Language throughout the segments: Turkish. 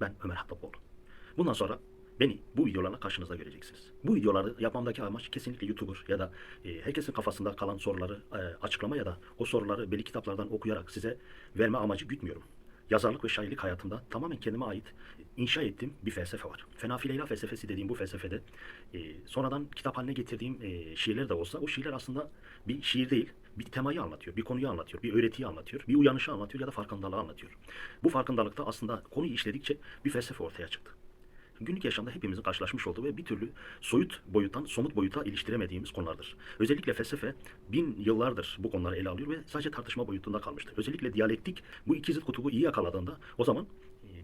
Ben Ömer Hattapoğlu. Bundan sonra beni bu videolarla karşınızda göreceksiniz. Bu videoları yapmamdaki amaç kesinlikle YouTuber ya da e, herkesin kafasında kalan soruları e, açıklama ya da o soruları belli kitaplardan okuyarak size verme amacı gütmüyorum. Yazarlık ve şairlik hayatımda tamamen kendime ait inşa ettiğim bir felsefe var. Fenafi Leyla felsefesi dediğim bu felsefede e, sonradan kitap haline getirdiğim e, şiirler de olsa o şiirler aslında bir şiir değil, bir temayı anlatıyor, bir konuyu anlatıyor, bir öğretiyi anlatıyor, bir uyanışı anlatıyor ya da farkındalığı anlatıyor. Bu farkındalıkta aslında konuyu işledikçe bir felsefe ortaya çıktı. Günlük yaşamda hepimizin karşılaşmış olduğu ve bir türlü soyut boyuttan somut boyuta iliştiremediğimiz konulardır. Özellikle felsefe bin yıllardır bu konuları ele alıyor ve sadece tartışma boyutunda kalmıştır. Özellikle diyalektik bu iki zıt kutubu iyi yakaladığında o zaman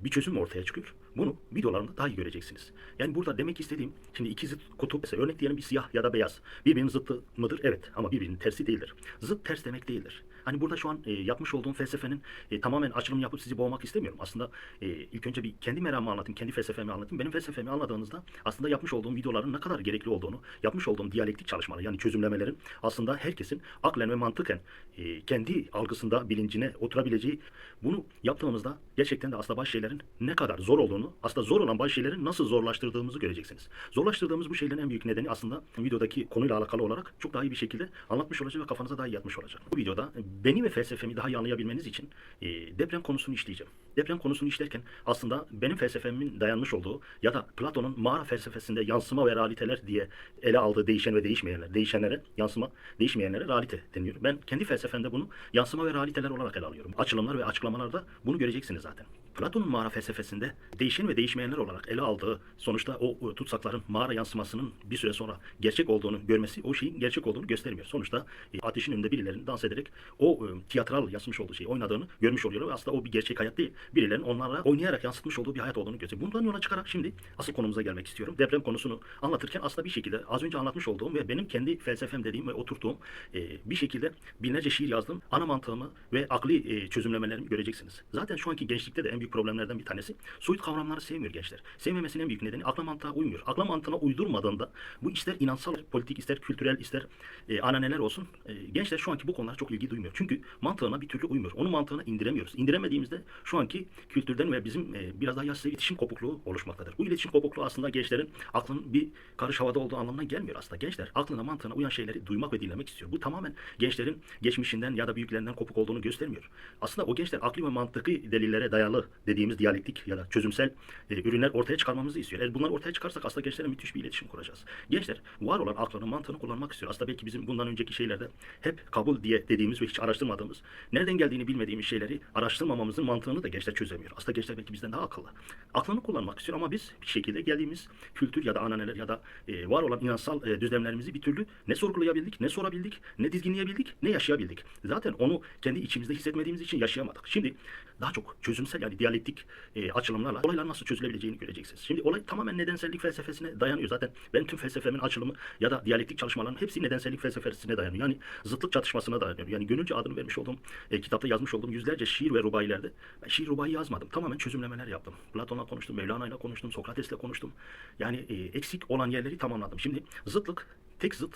bir çözüm ortaya çıkıyor. Bunu videolarımda daha iyi göreceksiniz. Yani burada demek istediğim şimdi iki zıt kutup mesela örnek diyelim bir siyah ya da beyaz. Birbirinin zıttı mıdır? Evet ama birbirinin tersi değildir. Zıt ters demek değildir. Hani burada şu an e, yapmış olduğum felsefenin e, tamamen açılım yapıp sizi boğmak istemiyorum. Aslında e, ilk önce bir kendi meramımı anlatayım, kendi felsefemi anlatayım. Benim felsefemi anladığınızda aslında yapmış olduğum videoların ne kadar gerekli olduğunu, yapmış olduğum diyalektik çalışmalar yani çözümlemelerin aslında herkesin aklen ve mantıken e, kendi algısında, bilincine oturabileceği bunu yaptığımızda gerçekten de aslında bazı şeylerin ne kadar zor olduğunu, aslında zor olan bazı şeylerin nasıl zorlaştırdığımızı göreceksiniz. Zorlaştırdığımız bu şeylerin en büyük nedeni aslında videodaki konuyla alakalı olarak çok daha iyi bir şekilde anlatmış olacak ve kafanıza daha iyi yatmış olacak. Bu videoda beni ve felsefemi daha iyi anlayabilmeniz için e, deprem konusunu işleyeceğim. Deprem konusunu işlerken aslında benim felsefemin dayanmış olduğu ya da Platon'un mağara felsefesinde yansıma ve realiteler diye ele aldığı değişen ve değişmeyenler, değişenlere yansıma, değişmeyenlere realite deniyor. Ben kendi felsefemde bunu yansıma ve realiteler olarak ele alıyorum. Açılımlar ve açıklamalarda bunu göreceksiniz zaten. Platon'un mağara felsefesinde değişen ve değişmeyenler olarak ele aldığı sonuçta o, tutsakların mağara yansımasının bir süre sonra gerçek olduğunu görmesi o şeyin gerçek olduğunu göstermiyor. Sonuçta e, ateşin önünde birilerinin dans ederek o e, tiyatral yansımış olduğu şeyi oynadığını görmüş oluyor ve aslında o bir gerçek hayat değil. Birilerinin onlara oynayarak yansıtmış olduğu bir hayat olduğunu gösteriyor. Bundan yola çıkarak şimdi asıl konumuza gelmek istiyorum. Deprem konusunu anlatırken aslında bir şekilde az önce anlatmış olduğum ve benim kendi felsefem dediğim ve oturttuğum e, bir şekilde binlerce şiir yazdım. Ana mantığımı ve akli çözümlemelerimi göreceksiniz. Zaten şu anki gençlikte de en büyük problemlerden bir tanesi soyut kavramları sevmiyor gençler. Sevmemesinin en büyük nedeni akla mantığa uymuyor. Akla mantığına uydurmadığında bu ister inansal, politik, ister kültürel, ister e, ananeler olsun. E, gençler şu anki bu konulara çok ilgi duymuyor. Çünkü mantığına bir türlü uymuyor. Onun mantığına indiremiyoruz. İndiremediğimizde şu anki kültürden ve bizim e, biraz daha yaşlı iletişim kopukluğu oluşmaktadır. Bu iletişim kopukluğu aslında gençlerin aklının bir karış havada olduğu anlamına gelmiyor aslında. Gençler aklına mantığına uyan şeyleri duymak ve dinlemek istiyor. Bu tamamen gençlerin geçmişinden ya da büyüklerinden kopuk olduğunu göstermiyor. Aslında o gençler akli ve mantıki delillere dayalı dediğimiz diyalektik ya da çözümsel e, ürünler ortaya çıkarmamızı istiyor. Eğer bunlar ortaya çıkarsak aslında gençlerle müthiş bir iletişim kuracağız. Gençler var olan aklını, mantığını kullanmak istiyor. Aslında belki bizim bundan önceki şeylerde hep kabul diye dediğimiz ve hiç araştırmadığımız, nereden geldiğini bilmediğimiz şeyleri araştırmamamızın mantığını da gençler çözemiyor. Aslında gençler belki bizden daha akıllı. Aklını kullanmak istiyor ama biz bir şekilde geldiğimiz kültür ya da ananeler ya da e, var olan inansal e, düzlemlerimizi bir türlü ne sorgulayabildik, ne sorabildik, ne dizginleyebildik, ne yaşayabildik. Zaten onu kendi içimizde hissetmediğimiz için yaşayamadık. Şimdi daha çok çözümsel yani diyalektik e, açılımlarla olaylar nasıl çözülebileceğini göreceksiniz. Şimdi olay tamamen nedensellik felsefesine dayanıyor. Zaten ben tüm felsefemin açılımı ya da diyalektik çalışmaların hepsi nedensellik felsefesine dayanıyor. Yani zıtlık çatışmasına dayanıyor. Yani gönülce adını vermiş olduğum e, kitapta yazmış olduğum yüzlerce şiir ve rubailerde ben şiir rubayı yazmadım. Tamamen çözümlemeler yaptım. Platon'la konuştum, Mevlana'yla konuştum, Sokrates'le konuştum. Yani e, eksik olan yerleri tamamladım. Şimdi zıtlık, tek zıt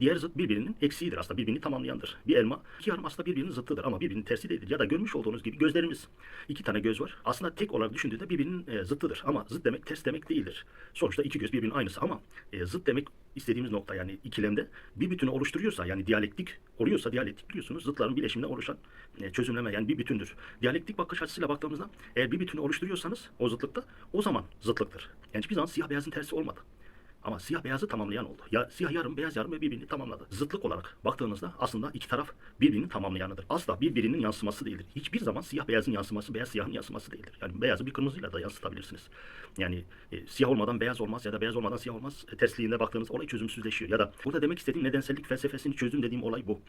Diğer zıt birbirinin eksiğidir aslında birbirini tamamlayandır. Bir elma iki yarım aslında birbirinin zıttıdır ama birbirinin tersi değildir. Ya da görmüş olduğunuz gibi gözlerimiz iki tane göz var. Aslında tek olarak düşündüğünde birbirinin e, zıttıdır ama zıt demek ters demek değildir. Sonuçta iki göz birbirinin aynısı ama e, zıt demek istediğimiz nokta yani ikilemde bir bütünü oluşturuyorsa yani diyalektik oluyorsa diyalektik biliyorsunuz zıtların bileşiminde oluşan e, çözümleme yani bir bütündür. Diyalektik bakış açısıyla baktığımızda eğer bir bütünü oluşturuyorsanız o zıtlıkta o zaman zıtlıktır. Yani hiçbir zaman siyah beyazın tersi olmadı. Ama siyah beyazı tamamlayan oldu. Ya siyah yarım, beyaz yarım ve birbirini tamamladı. Zıtlık olarak baktığınızda aslında iki taraf birbirini tamamlayanıdır. Asla birbirinin yansıması değildir. Hiçbir zaman siyah beyazın yansıması, beyaz siyahın yansıması değildir. Yani beyazı bir kırmızıyla da yansıtabilirsiniz. Yani e, siyah olmadan beyaz olmaz ya da beyaz olmadan siyah olmaz. E, tersliğinde baktığınız olay çözümsüzleşiyor. Ya da burada demek istediğim nedensellik felsefesini çözdüm dediğim olay bu.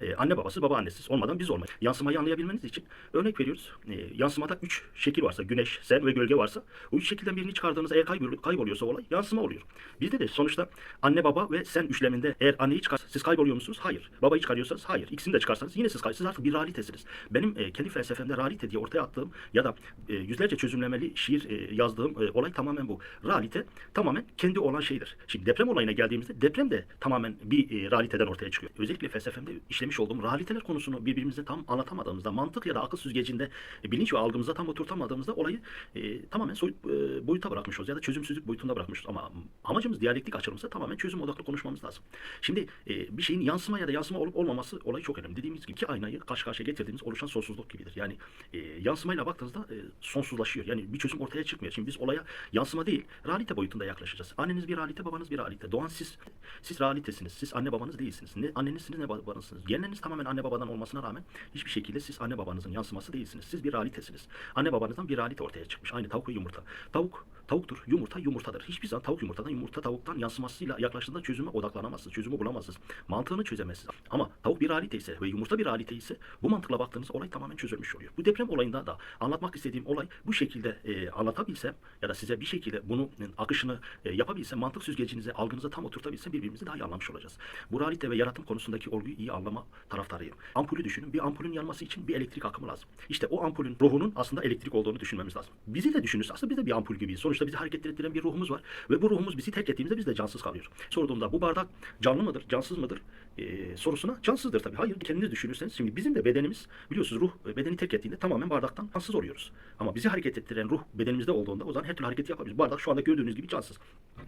Ee, anne babası baba annesiz olmadan biz olmayız. Yansımayı anlayabilmeniz için örnek veriyoruz. Ee, yansımada üç şekil varsa güneş, sen ve gölge varsa o üç şekilden birini çıkardığınızda eğer kaybol- kayboluyorsa olay yansıma oluyor. Bizde de sonuçta anne baba ve sen üçleminde eğer anneyi çıkar siz kayboluyor musunuz? Hayır. Babayı çıkarıyorsanız hayır. İkisini de çıkarsanız yine siz. Siz artık bir realitesiniz. Benim e, kendi felsefemde realite diye ortaya attığım ya da e, yüzlerce çözümlemeli şiir e, yazdığım e, olay tamamen bu. Realite tamamen kendi olan şeydir. Şimdi deprem olayına geldiğimizde deprem de tamamen bir e, realiteden ortaya çıkıyor. Özellikle felsefemde işlemek demiş olduğum realiteler konusunu birbirimize tam anlatamadığımızda, mantık ya da akıl süzgecinde e, bilinç ve algımıza tam oturtamadığımızda olayı e, tamamen soyut e, boyuta bırakmış oluruz ya da çözümsüzlük boyutunda bırakmışız. Ama amacımız diyalektik açılımsa tamamen çözüm odaklı konuşmamız lazım. Şimdi e, bir şeyin yansıma ya da yansıma olup olmaması olayı çok önemli. Dediğimiz gibi iki aynayı karşı karşıya getirdiğimiz oluşan sonsuzluk gibidir. Yani e, yansımayla baktığınızda e, sonsuzlaşıyor. Yani bir çözüm ortaya çıkmıyor. Şimdi biz olaya yansıma değil, realite boyutunda yaklaşacağız. Anneniz bir realite, babanız bir realite. Doğan siz, siz realitesiniz. Siz anne babanız değilsiniz. Ne annenizsiniz ne babanızsınız. Genleriniz tamamen anne babadan olmasına rağmen hiçbir şekilde siz anne babanızın yansıması değilsiniz. Siz bir realitesiniz. Anne babanızdan bir realite ortaya çıkmış. Aynı tavuk ve yumurta. Tavuk tavuktur, yumurta yumurtadır. Hiçbir zaman tavuk yumurtadan, yumurta tavuktan yansımasıyla yaklaştığında çözüme odaklanamazsınız. Çözümü bulamazsınız. Mantığını çözemezsiniz. Ama tavuk bir realite ise ve yumurta bir realite ise bu mantıkla baktığınız olay tamamen çözülmüş oluyor. Bu deprem olayında da anlatmak istediğim olay bu şekilde e, anlatabilsem ya da size bir şekilde bunun akışını e, yapabilsem, mantık süzgecinize, algınıza tam oturtabilsem birbirimizi daha iyi anlamış olacağız. Bu realite ve yaratım konusundaki olguyu iyi anlama taraftarıyım. Ampulü düşünün. Bir ampulün yanması için bir elektrik akımı lazım. İşte o ampulün ruhunun aslında elektrik olduğunu düşünmemiz lazım. Bizi de düşünürüz. Aslında biz de bir ampul gibiyiz. Sonuçta bizi hareket ettiren bir ruhumuz var. Ve bu ruhumuz bizi terk ettiğimizde biz de cansız kalıyor. Sorduğumda bu bardak canlı mıdır, cansız mıdır e, sorusuna cansızdır tabii. Hayır kendiniz düşünürseniz şimdi bizim de bedenimiz biliyorsunuz ruh bedeni terk ettiğinde tamamen bardaktan cansız oluyoruz. Ama bizi hareket ettiren ruh bedenimizde olduğunda o zaman her türlü hareketi yapabiliriz. Bardak şu anda gördüğünüz gibi cansız.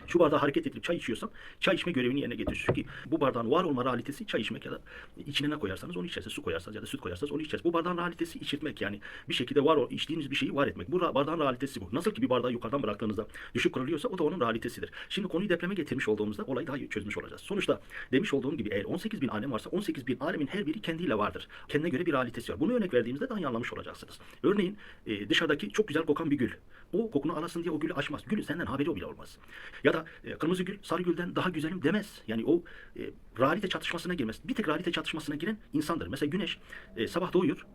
Şu bardağı hareket ettirip çay içiyorsam çay içme görevini yerine getiriyorsunuz. Çünkü bu bardağın var olma realitesi çay içmek ya da içine ne koyarsanız onu içersiniz. Su koyarsanız ya da süt koyarsanız onu içersiniz. Bu bardağın realitesi içirtmek yani bir şekilde var ol, içtiğiniz bir şeyi var etmek. Bu bardağın realitesi bu. Nasıl ki bir bardağı yukarıdan bıraktığınızda düşüp kırılıyorsa o da onun realitesidir. Şimdi konuyu depreme getirmiş olduğumuzda olayı daha iyi çözmüş olacağız. Sonuçta demiş olduğum gibi eğer 18 bin alem varsa 18 bin alemin her biri kendiyle vardır. Kendine göre bir realitesi var. Bunu örnek verdiğimizde daha iyi anlamış olacaksınız. Örneğin e, dışarıdaki çok güzel kokan bir gül. O kokunu alasın diye o gülü açmaz. Gülün senden haberi bile olmaz. Ya da e, kırmızı gül sarı gülden daha güzelim demez. Yani o e, realite çatışmasına girmez. Bir tek realite çatışmasına giren insandır. Mesela güneş e, sabah doğuyor.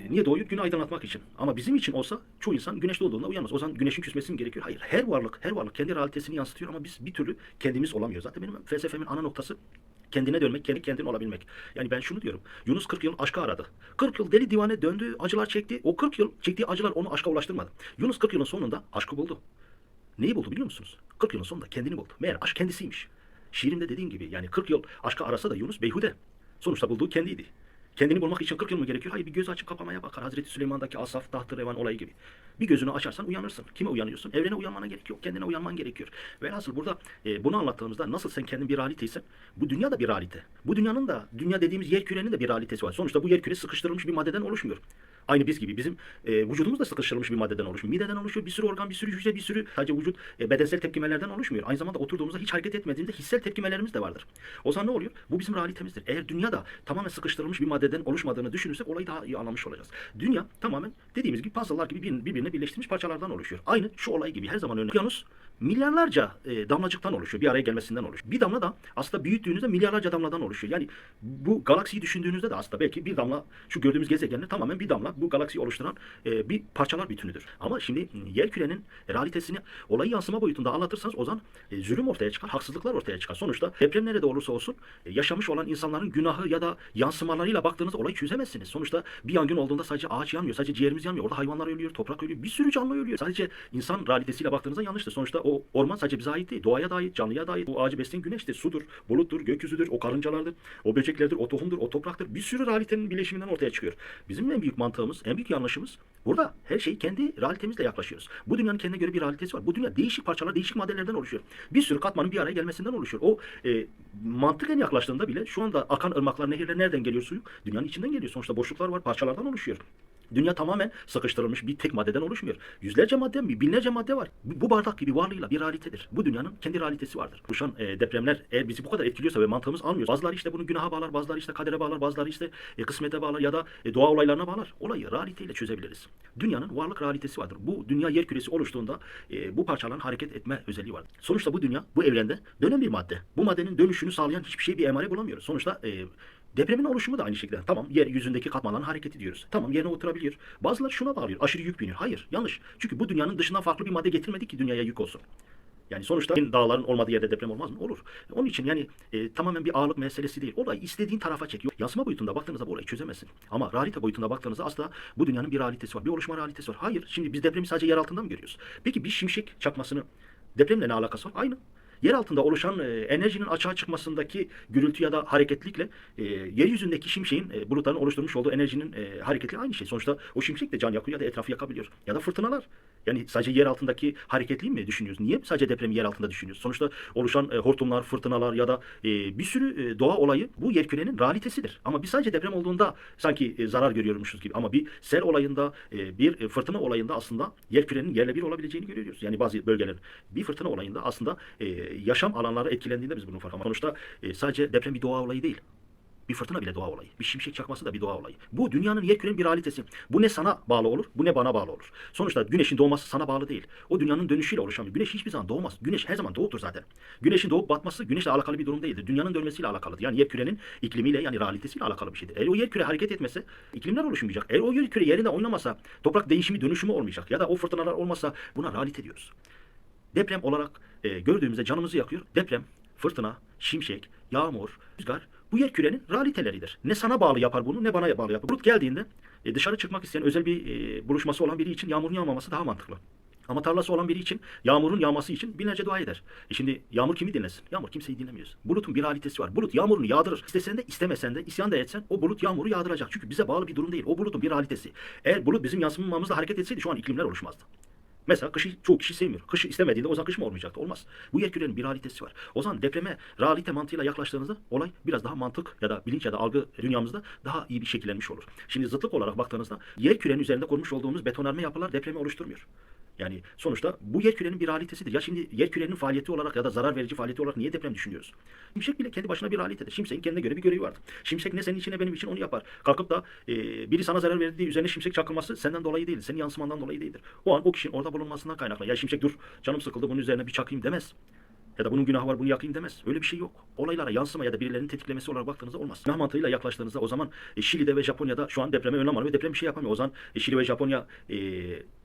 E, Niye doğuyor? Günü aydınlatmak için. Ama bizim için olsa çoğu insan güneş doğduğunda uyanmaz. O zaman güneşin küsmesi mi gerekiyor? Hayır. Her varlık, her varlık kendi realitesini yansıtıyor ama biz bir türlü kendimiz olamıyoruz. Zaten benim felsefemin ana noktası kendine dönmek, kendi kendin olabilmek. Yani ben şunu diyorum. Yunus 40 yıl aşkı aradı. 40 yıl deli divane döndü, acılar çekti. O 40 yıl çektiği acılar onu aşka ulaştırmadı. Yunus 40 yılın sonunda aşkı buldu. Neyi buldu biliyor musunuz? 40 yılın sonunda kendini buldu. Meğer aşk kendisiymiş. Şiirimde dediğim gibi yani 40 yıl aşka arasa da Yunus beyhude. Sonuçta bulduğu kendiydi. Kendini bulmak için 40 yıl mı gerekiyor? Hayır bir göz açıp kapamaya bakar. Hazreti Süleyman'daki Asaf, Tahtı, Revan olayı gibi. Bir gözünü açarsan uyanırsın. Kime uyanıyorsun? Evrene uyanmana gerek yok. Kendine uyanman gerekiyor. Velhasıl burada e, bunu anlattığımızda nasıl sen kendin bir realiteysen bu dünya da bir realite. Bu dünyanın da dünya dediğimiz yer kürenin de bir realitesi var. Sonuçta bu yer küre sıkıştırılmış bir maddeden oluşmuyor. Aynı biz gibi. Bizim e, vücudumuz da sıkıştırılmış bir maddeden oluşmuyor. Mideden oluşuyor. Bir sürü organ, bir sürü hücre, bir sürü sadece vücut e, bedensel tepkimelerden oluşmuyor. Aynı zamanda oturduğumuzda hiç hareket etmediğimizde hissel tepkimelerimiz de vardır. O zaman ne oluyor? Bu bizim realitemizdir. Eğer dünya da tamamen sıkıştırılmış bir maddeden oluşmadığını düşünürsek olayı daha iyi anlamış olacağız. Dünya tamamen dediğimiz gibi puzzle'lar gibi bir- birbirine birleştirilmiş parçalardan oluşuyor. Aynı şu olay gibi her zaman örnek. Okyanus milyarlarca e, damlacıktan oluşuyor. Bir araya gelmesinden oluşuyor. Bir damla da aslında büyüttüğünüzde milyarlarca damladan oluşuyor. Yani bu galaksiyi düşündüğünüzde de aslında belki bir damla şu gördüğümüz gezegenler tamamen bir damla bu galaksiyi oluşturan e, bir parçalar bütünüdür. Ama şimdi yer kürenin realitesini olayı yansıma boyutunda anlatırsanız o zaman e, zulüm ortaya çıkar, haksızlıklar ortaya çıkar. Sonuçta deprem nerede olursa olsun e, yaşamış olan insanların günahı ya da yansımalarıyla baktığınızda olayı çözemezsiniz. Sonuçta bir yangın olduğunda sadece ağaç yanmıyor, sadece ciğerimiz yanmıyor. Orada hayvanlar ölüyor, toprak ölüyor, bir sürü canlı ölüyor. Sadece insan realitesiyle baktığınızda yanlıştır. Sonuçta o orman sadece bize ait değil. Doğaya da ait, canlıya da ait. Bu ağacı besleyen güneştir, sudur, buluttur, gökyüzüdür, o karıncalardır, o böceklerdir, o tohumdur, o topraktır. Bir sürü realitenin birleşiminden ortaya çıkıyor. Bizim en büyük mantığımız, en büyük yanlışımız burada her şey kendi realitemizle yaklaşıyoruz. Bu dünyanın kendine göre bir realitesi var. Bu dünya değişik parçalar, değişik maddelerden oluşuyor. Bir sürü katmanın bir araya gelmesinden oluşuyor. O e, mantıken yaklaştığında bile şu anda akan ırmaklar, nehirler nereden geliyor suyu? Dünyanın içinden geliyor. Sonuçta boşluklar var, parçalardan oluşuyor. Dünya tamamen sıkıştırılmış bir tek maddeden oluşmuyor. Yüzlerce madde, binlerce madde var. Bu bardak gibi varlığıyla bir realitedir. Bu dünyanın kendi realitesi vardır. Kuşan e, depremler eğer bizi bu kadar etkiliyorsa ve mantığımız almıyor. Bazıları işte bunu günaha bağlar, bazıları işte kadere bağlar, bazıları işte e, kısmete bağlar ya da e, doğa olaylarına bağlar. Olayı realiteyle çözebiliriz. Dünyanın varlık realitesi vardır. Bu dünya yer küresi oluştuğunda e, bu parçaların hareket etme özelliği vardır. Sonuçta bu dünya bu evrende dönen bir madde. Bu maddenin dönüşünü sağlayan hiçbir şey bir emare bulamıyoruz. Sonuçta e, Depremin oluşumu da aynı şekilde. Tamam yeryüzündeki katmanların hareketi diyoruz. Tamam yerine oturabiliyor. Bazıları şuna bağlıyor. Aşırı yük biniyor. Hayır yanlış. Çünkü bu dünyanın dışından farklı bir madde getirmedik ki dünyaya yük olsun. Yani sonuçta dağların olmadığı yerde deprem olmaz mı? Olur. Onun için yani e, tamamen bir ağırlık meselesi değil. Olay istediğin tarafa çekiyor. Yansıma boyutunda baktığınızda bu olayı çözemezsin. Ama realite boyutunda baktığınızda asla bu dünyanın bir realitesi var. Bir oluşma realitesi var. Hayır. Şimdi biz depremi sadece yer altında mı görüyoruz? Peki bir şimşek çakmasını depremle ne alakası var? Aynı. Yer altında oluşan e, enerjinin açığa çıkmasındaki gürültü ya da hareketlikle e, yeryüzündeki şimşeğin e, bulutların oluşturmuş olduğu enerjinin e, hareketli aynı şey. Sonuçta o şimşek de can yakıyor ya da etrafı yakabiliyor. Ya da fırtınalar. Yani sadece yer altındaki hareketliği mi düşünüyoruz? Niye sadece depremi yer altında düşünüyoruz? Sonuçta oluşan e, hortumlar, fırtınalar ya da e, bir sürü e, doğa olayı bu yer kürenin realitesidir. Ama biz sadece deprem olduğunda sanki e, zarar görüyormuşuz gibi. Ama bir sel olayında, e, bir e, fırtına olayında aslında yer kürenin yerle bir olabileceğini görüyoruz. Yani bazı bölgelerin bir fırtına olayında aslında e, yaşam alanları etkilendiğinde biz bunun farkında. Sonuçta e, sadece deprem bir doğa olayı değil. Bir fırtına bile doğa olayı. Bir şimşek çakması da bir doğa olayı. Bu dünyanın yer kürenin bir realitesi. Bu ne sana bağlı olur, bu ne bana bağlı olur. Sonuçta güneşin doğması sana bağlı değil. O dünyanın dönüşüyle oluşan bir. Güneş hiçbir zaman doğmaz. Güneş her zaman doğudur zaten. Güneşin doğup batması güneşle alakalı bir durum değildir. Dünyanın dönmesiyle alakalıdır. Yani yer kürenin iklimiyle yani realitesiyle alakalı bir şeydir. Eğer o yer küre hareket etmese iklimler oluşmayacak. Eğer o yer küre yerinde oynamasa toprak değişimi dönüşümü olmayacak. Ya da o fırtınalar olmasa buna realite diyoruz. Deprem olarak e, gördüğümüzde canımızı yakıyor. Deprem, fırtına, şimşek, yağmur, rüzgar bu yer kürenin realiteleridir. Ne sana bağlı yapar bunu ne bana bağlı yapar. Bulut geldiğinde e, dışarı çıkmak isteyen özel bir e, buluşması olan biri için yağmurun yağmaması daha mantıklı. Ama tarlası olan biri için yağmurun yağması için binlerce dua eder. E şimdi yağmur kimi dinlesin? Yağmur kimseyi dinlemiyor. Bulutun bir realitesi var. Bulut yağmurunu yağdırır. İstesen de istemesen de isyan da etsen o bulut yağmuru yağdıracak. Çünkü bize bağlı bir durum değil. O bulutun bir realitesi. Eğer bulut bizim yansımamızla hareket etseydi şu an iklimler oluşmazdı. Mesela kışı çoğu kişi sevmiyor. Kışı istemediğinde o zaman kış mı olmayacaktı? Olmaz. Bu yer kürenin bir realitesi var. O zaman depreme realite mantığıyla yaklaştığınızda olay biraz daha mantık ya da bilinç ya da algı dünyamızda daha iyi bir şekillenmiş olur. Şimdi zıtlık olarak baktığınızda yer kürenin üzerinde kurmuş olduğumuz betonarme yapılar depremi oluşturmuyor. Yani sonuçta bu yer kürenin bir realitesidir. Ya şimdi yer kürenin faaliyeti olarak ya da zarar verici faaliyeti olarak niye deprem düşünüyoruz? Şimşek bile kendi başına bir realitedir. Şimşeğin kendine göre bir görevi vardır. Şimşek ne senin için ne benim için onu yapar. Kalkıp da e, biri sana zarar verdiği üzerine şimşek çakılması senden dolayı değildir. Senin yansımandan dolayı değildir. O an o kişinin orada bulunmasından kaynaklı. Ya şimşek dur canım sıkıldı bunun üzerine bir çakayım demez. Ya da bunun günahı var bunu yakayım demez. Öyle bir şey yok. Olaylara yansıma ya da birilerinin tetiklemesi olarak baktığınızda olmaz. Günah mantığıyla yaklaştığınızda o zaman e, Şili'de ve Japonya'da şu an depreme önlem alıyor ve deprem bir şey yapamıyor. O zaman e, Şili ve Japonya e,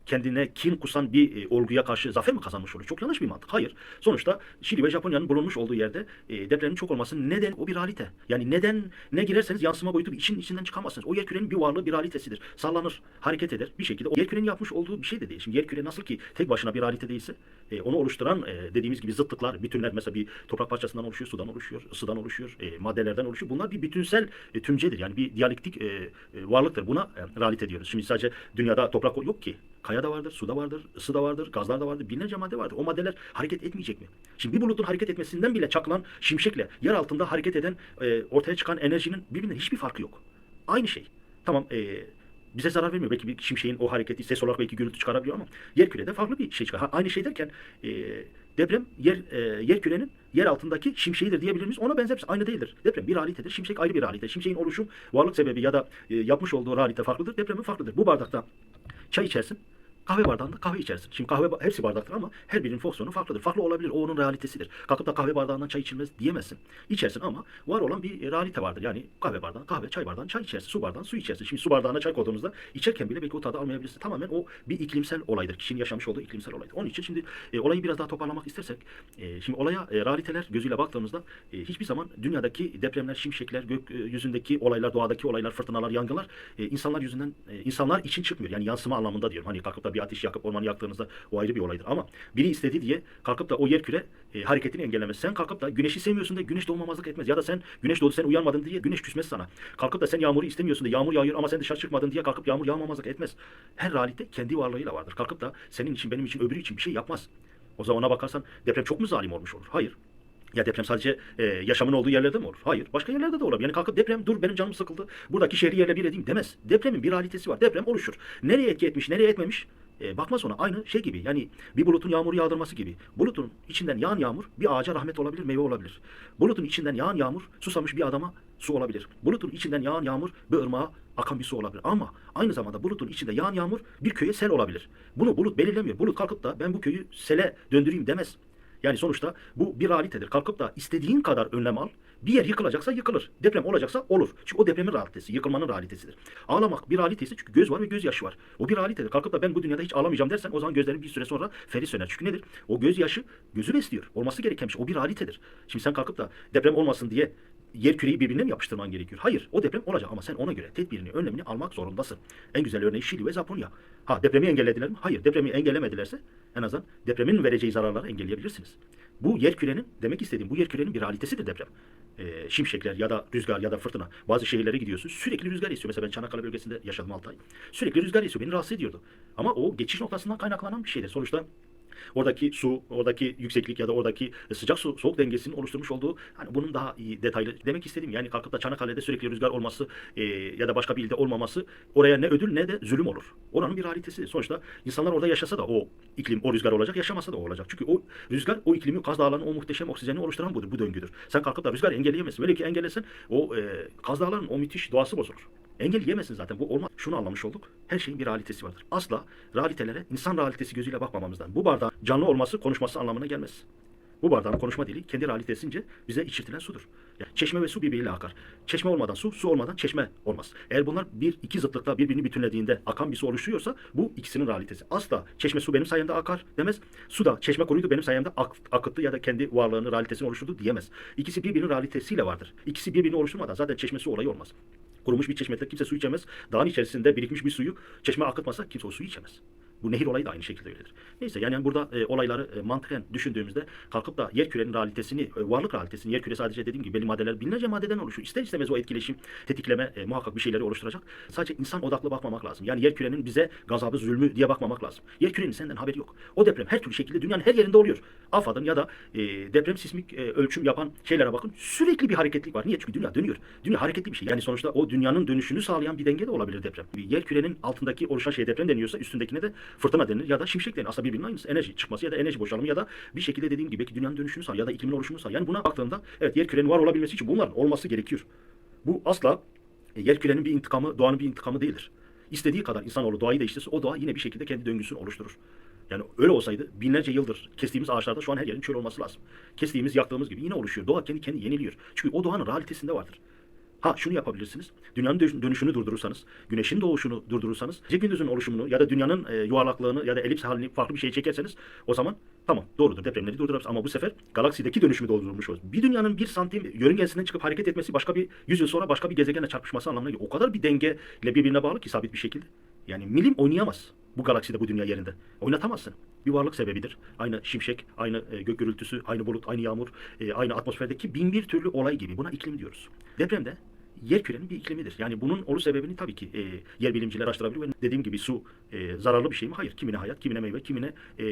kendine kin kusan bir e, olguya karşı zafer mi kazanmış oluyor? Çok yanlış bir mantık. Hayır. Sonuçta Şili ve Japonya'nın bulunmuş olduğu yerde e, depremin çok olması neden o bir realite. Yani neden ne girerseniz yansıma boyutu için içinden çıkamazsınız. O yer kürenin bir varlığı bir realitesidir. Sallanır, hareket eder bir şekilde. O yer kürenin yapmış olduğu bir şey de değil. Şimdi yer küre nasıl ki tek başına bir realite değilse e, onu oluşturan e, dediğimiz gibi zıtlıklar, bütünler mesela bir toprak parçasından oluşuyor, sudan oluşuyor, ısıdan oluşuyor, e, maddelerden oluşuyor. Bunlar bir bütünsel e, tümcedir. Yani bir diyalektik e, e, varlıktır. Buna e, realite diyoruz. Şimdi sadece dünyada toprak yok ki. Kaya da vardır, su da vardır, ısı da vardır, gazlar da vardır, binlerce madde vardır. O maddeler hareket etmeyecek mi? Şimdi bir bulutun hareket etmesinden bile çakılan şimşekle yer altında hareket eden e, ortaya çıkan enerjinin birbirinden hiçbir farkı yok. Aynı şey. Tamam e, bize zarar vermiyor. Belki bir şimşeğin o hareketi ses olarak belki gürültü çıkarabiliyor ama yer kürede farklı bir şey çıkar. Ha, aynı şey derken e, deprem yer e, yer kürenin yer altındaki şimşeğidir diyebilir miyiz? Ona benzer aynı değildir. Deprem bir realitedir. Şimşek ayrı bir realite. Şimşeğin oluşum varlık sebebi ya da e, yapmış olduğu realite farklıdır. Depremin farklıdır. Bu bardakta çay içersin. Kahve bardağında kahve içersin. Şimdi kahve hepsi bardaktır ama her birinin fonksiyonu farklıdır. Farklı olabilir. O onun realitesidir. Kalkıp da kahve bardağından çay içilmez diyemezsin. İçersin ama var olan bir e, realite vardır. Yani kahve bardağından kahve, çay bardağından çay içersin. Su bardağından su içersin. Şimdi su bardağına çay koyduğunuzda içerken bile belki o tadı almayabilirsin. Tamamen o bir iklimsel olaydır. Kişinin yaşamış olduğu iklimsel olaydır. Onun için şimdi e, olayı biraz daha toparlamak istersek e, şimdi olaya e, realiteler gözüyle baktığımızda e, hiçbir zaman dünyadaki depremler, şimşekler, gök e, yüzündeki olaylar, doğadaki olaylar, fırtınalar, yangınlar e, insanlar yüzünden e, insanlar için çıkmıyor. Yani yansıma anlamında diyorum. Hani kalkıp da bir ateş yakıp ormanı yaktığınızda o ayrı bir olaydır. Ama biri istedi diye kalkıp da o yer küre e, hareketini engellemez. Sen kalkıp da güneşi sevmiyorsun da güneş doğmamazlık etmez. Ya da sen güneş doğdu sen uyanmadın diye güneş küsmez sana. Kalkıp da sen yağmuru istemiyorsun da yağmur yağıyor ama sen dışarı çıkmadın diye kalkıp yağmur yağmamazlık etmez. Her realite kendi varlığıyla vardır. Kalkıp da senin için benim için öbürü için bir şey yapmaz. O zaman ona bakarsan deprem çok mu zalim olmuş olur? Hayır. Ya deprem sadece e, yaşamın olduğu yerlerde mi olur? Hayır. Başka yerlerde de olabilir. Yani kalkıp deprem dur benim canım sıkıldı. Buradaki şehri yerle bir edeyim demez. Depremin bir realitesi var. Deprem oluşur. Nereye etki etmiş, nereye etmemiş? E, bakmaz ona. Aynı şey gibi. Yani bir bulutun yağmur yağdırması gibi. Bulutun içinden yağan yağmur bir ağaca rahmet olabilir, meyve olabilir. Bulutun içinden yağan yağmur susamış bir adama su olabilir. Bulutun içinden yağan yağmur bir ırmağa akan bir su olabilir. Ama aynı zamanda bulutun içinde yağan yağmur bir köye sel olabilir. Bunu bulut belirlemiyor. Bulut kalkıp da ben bu köyü sele döndüreyim demez. Yani sonuçta bu bir realitedir. Kalkıp da istediğin kadar önlem al. Bir yer yıkılacaksa yıkılır. Deprem olacaksa olur. Çünkü o depremin realitesi, yıkılmanın realitesidir. Ağlamak bir realitesi çünkü göz var ve gözyaşı var. O bir realitedir. Kalkıp da ben bu dünyada hiç ağlamayacağım dersen o zaman gözlerin bir süre sonra feri söner. Çünkü nedir? O gözyaşı gözü besliyor. Olması gereken bir şey. O bir realitedir. Şimdi sen kalkıp da deprem olmasın diye yer küreyi birbirine mi yapıştırman gerekiyor? Hayır. O deprem olacak ama sen ona göre tedbirini, önlemini almak zorundasın. En güzel örneği Şili ve Japonya. Ha depremi engellediler mi? Hayır. Depremi engellemedilerse en azından depremin vereceği zararları engelleyebilirsiniz. Bu yer kürenin demek istediğim bu yer kürenin bir realitesidir deprem. Ee, şimşekler ya da rüzgar ya da fırtına. Bazı şehirlere gidiyorsun sürekli rüzgar esiyor. Mesela ben Çanakkale bölgesinde yaşadım 6 ay. Sürekli rüzgar esiyor. Beni rahatsız ediyordu. Ama o geçiş noktasından kaynaklanan bir şeydi. Sonuçta oradaki su, oradaki yükseklik ya da oradaki sıcak su soğuk dengesinin oluşturmuş olduğu hani bunun daha iyi detaylı demek istediğim yani kalkıp da Çanakkale'de sürekli rüzgar olması e, ya da başka bir ilde olmaması oraya ne ödül ne de zulüm olur. Oranın bir realitesi. Sonuçta insanlar orada yaşasa da o iklim, o rüzgar olacak, yaşamasa da o olacak. Çünkü o rüzgar o iklimi, Kaz Dağları'nın o muhteşem oksijeni oluşturan budur, bu döngüdür. Sen kalkıp da rüzgar engelleyemezsin. Böyle ki engellesen o e, Kaz Dağları'nın o müthiş doğası bozulur. Engelleyemezsin zaten. Bu olmaz. Şunu anlamış olduk. Her şeyin bir realitesi vardır. Asla realitelere insan realitesi gözüyle bakmamamızdan. Bu bardağın canlı olması konuşması anlamına gelmez. Bu bardağın konuşma dili kendi realitesince bize içirtilen sudur. Yani çeşme ve su birbiriyle akar. Çeşme olmadan su, su olmadan çeşme olmaz. Eğer bunlar bir iki zıtlıkta birbirini bütünlediğinde akan bir su oluşturuyorsa bu ikisinin realitesi. Asla çeşme su benim sayemde akar demez. Su da çeşme koruydu benim sayemde ak- akıttı ya da kendi varlığını, realitesini oluşturdu diyemez. İkisi birbirinin realitesiyle vardır. İkisi birbirini oluşturmadan zaten çeşme su olayı olmaz. Kurumuş bir çeşmede kimse su içemez. Dağın içerisinde birikmiş bir suyu çeşme akıtmasa kimse o suyu içemez. Bu nehir olayı da aynı şekilde öyledir. Neyse yani, burada e, olayları e, mantıken düşündüğümüzde kalkıp da yer kürenin realitesini, e, varlık realitesini, yer küre sadece dediğim gibi belli maddeler, binlerce maddeden oluşuyor. İster istemez o etkileşim, tetikleme e, muhakkak bir şeyleri oluşturacak. Sadece insan odaklı bakmamak lazım. Yani yer kürenin bize gazabı, zulmü diye bakmamak lazım. Yer kürenin senden haberi yok. O deprem her türlü şekilde dünyanın her yerinde oluyor. AFAD'ın ya da e, deprem sismik e, ölçüm yapan şeylere bakın. Sürekli bir hareketlik var. Niye? Çünkü dünya dönüyor. Dünya hareketli bir şey. Yani sonuçta o dünyanın dönüşünü sağlayan bir denge de olabilir deprem. Yer kürenin altındaki oluşan şey deprem deniyorsa üstündekine de fırtına denir ya da şimşek denir. Aslında birbirinin aynısı. Enerji çıkması ya da enerji boşalımı ya da bir şekilde dediğim gibi belki dünyanın dönüşünü sağlar ya da iklimin oluşumunu sağlar. Yani buna baktığında evet yer kürenin var olabilmesi için bunların olması gerekiyor. Bu asla e, yer kürenin bir intikamı, doğanın bir intikamı değildir. İstediği kadar insanoğlu doğayı değiştirse o doğa yine bir şekilde kendi döngüsünü oluşturur. Yani öyle olsaydı binlerce yıldır kestiğimiz ağaçlarda şu an her yerin çöl olması lazım. Kestiğimiz, yaktığımız gibi yine oluşuyor. Doğa kendi kendi yeniliyor. Çünkü o doğanın realitesinde vardır. Ha şunu yapabilirsiniz. Dünyanın dönüş- dönüşünü durdurursanız, güneşin doğuşunu durdurursanız, gündüzün oluşumunu ya da dünyanın e, yuvarlaklığını ya da elips halini farklı bir şeye çekerseniz o zaman tamam doğrudur depremleri durdururuz. Ama bu sefer galaksideki dönüşümü doldurmuş oluruz. Bir dünyanın bir santim yörüngesinden çıkıp hareket etmesi başka bir yüz yıl sonra başka bir gezegenle çarpışması anlamına geliyor. O kadar bir dengeyle birbirine bağlı ki sabit bir şekilde. Yani milim oynayamaz bu galakside, bu dünya yerinde. Oynatamazsın. Bir varlık sebebidir. Aynı şimşek, aynı e, gök gürültüsü, aynı bulut, aynı yağmur, e, aynı atmosferdeki bin bir türlü olay gibi. Buna iklim diyoruz. Depremde yer kürenin bir iklimidir. Yani bunun oluş sebebini tabii ki e, yer bilimciler araştırabilir dediğim gibi su e, zararlı bir şey mi? Hayır. Kimine hayat, kimine meyve, kimine e,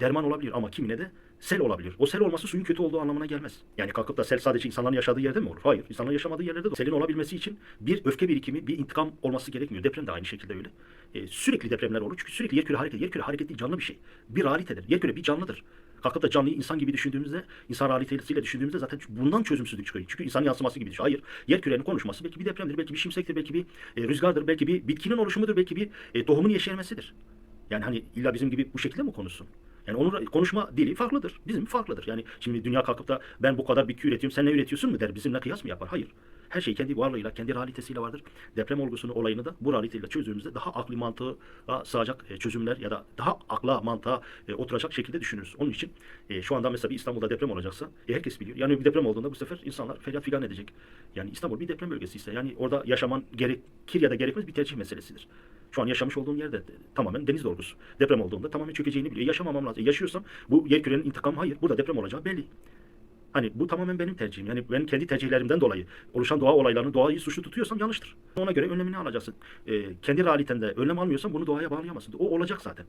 derman olabilir ama kimine de sel olabilir. O sel olması suyun kötü olduğu anlamına gelmez. Yani kalkıp da sel sadece insanların yaşadığı yerde mi olur? Hayır. İnsanların yaşamadığı yerlerde de selin olabilmesi için bir öfke birikimi, bir intikam olması gerekmiyor. Deprem de aynı şekilde öyle. E, sürekli depremler olur. Çünkü sürekli yer küre hareket. Yer küre hareketli canlı bir şey. Bir realitedir. Yer küre bir canlıdır. Kalkıp da canlıyı insan gibi düşündüğümüzde, insan realitesiyle düşündüğümüzde zaten bundan çözümsüzlük çıkıyor. Çünkü insan yansıması gibi düşüyor. Hayır. Yer kürenin konuşması belki bir depremdir, belki bir şimşektir, belki bir e, rüzgardır, belki bir bitkinin oluşumudur, belki bir e, tohumun yeşermesidir. Yani hani illa bizim gibi bu şekilde mi konuşsun? Yani onun konuşma dili farklıdır. Bizim farklıdır. Yani şimdi dünya kalkıp da ben bu kadar bitki üretiyorum, sen ne üretiyorsun mu der. Bizimle kıyas mı yapar? Hayır. Her şey kendi varlığıyla, kendi realitesiyle vardır. Deprem olgusunu, olayını da bu realiteyle çözdüğümüzde daha akli mantığa sığacak e, çözümler ya da daha akla, mantığa e, oturacak şekilde düşünürüz. Onun için e, şu anda mesela bir İstanbul'da deprem olacaksa herkes biliyor. Yani bir deprem olduğunda bu sefer insanlar feryat figan edecek. Yani İstanbul bir deprem bölgesi ise yani orada yaşaman gerekir ya da gerekmez bir tercih meselesidir. Şu an yaşamış olduğum yerde tamamen deniz dolgusu. Deprem olduğunda tamamen çökeceğini biliyor. Yaşamamam lazım. E, yaşıyorsam bu yer kürenin intikamı hayır. Burada deprem olacağı belli. Hani bu tamamen benim tercihim. Yani benim kendi tercihlerimden dolayı oluşan doğa olaylarını doğayı suçlu tutuyorsam yanlıştır. Ona göre önlemini alacaksın. Ee, kendi realitende önlem almıyorsan bunu doğaya bağlayamazsın. O olacak zaten.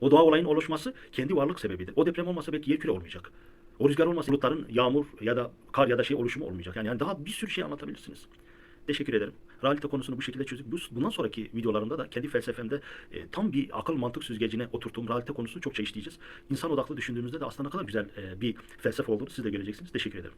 O doğa olayın oluşması kendi varlık sebebidir. O deprem olmasa belki yer küre olmayacak. O rüzgar olmasa bulutların yağmur ya da kar ya da şey oluşumu olmayacak. Yani, yani daha bir sürü şey anlatabilirsiniz. Teşekkür ederim. Realite konusunu bu şekilde çözdük. Bu, bundan sonraki videolarımda da kendi felsefemde e, tam bir akıl mantık süzgecine oturttuğum realite konusunu çokça işleyeceğiz. İnsan odaklı düşündüğünüzde de aslında ne kadar güzel e, bir felsefe olduğunu siz de göreceksiniz. Teşekkür ederim.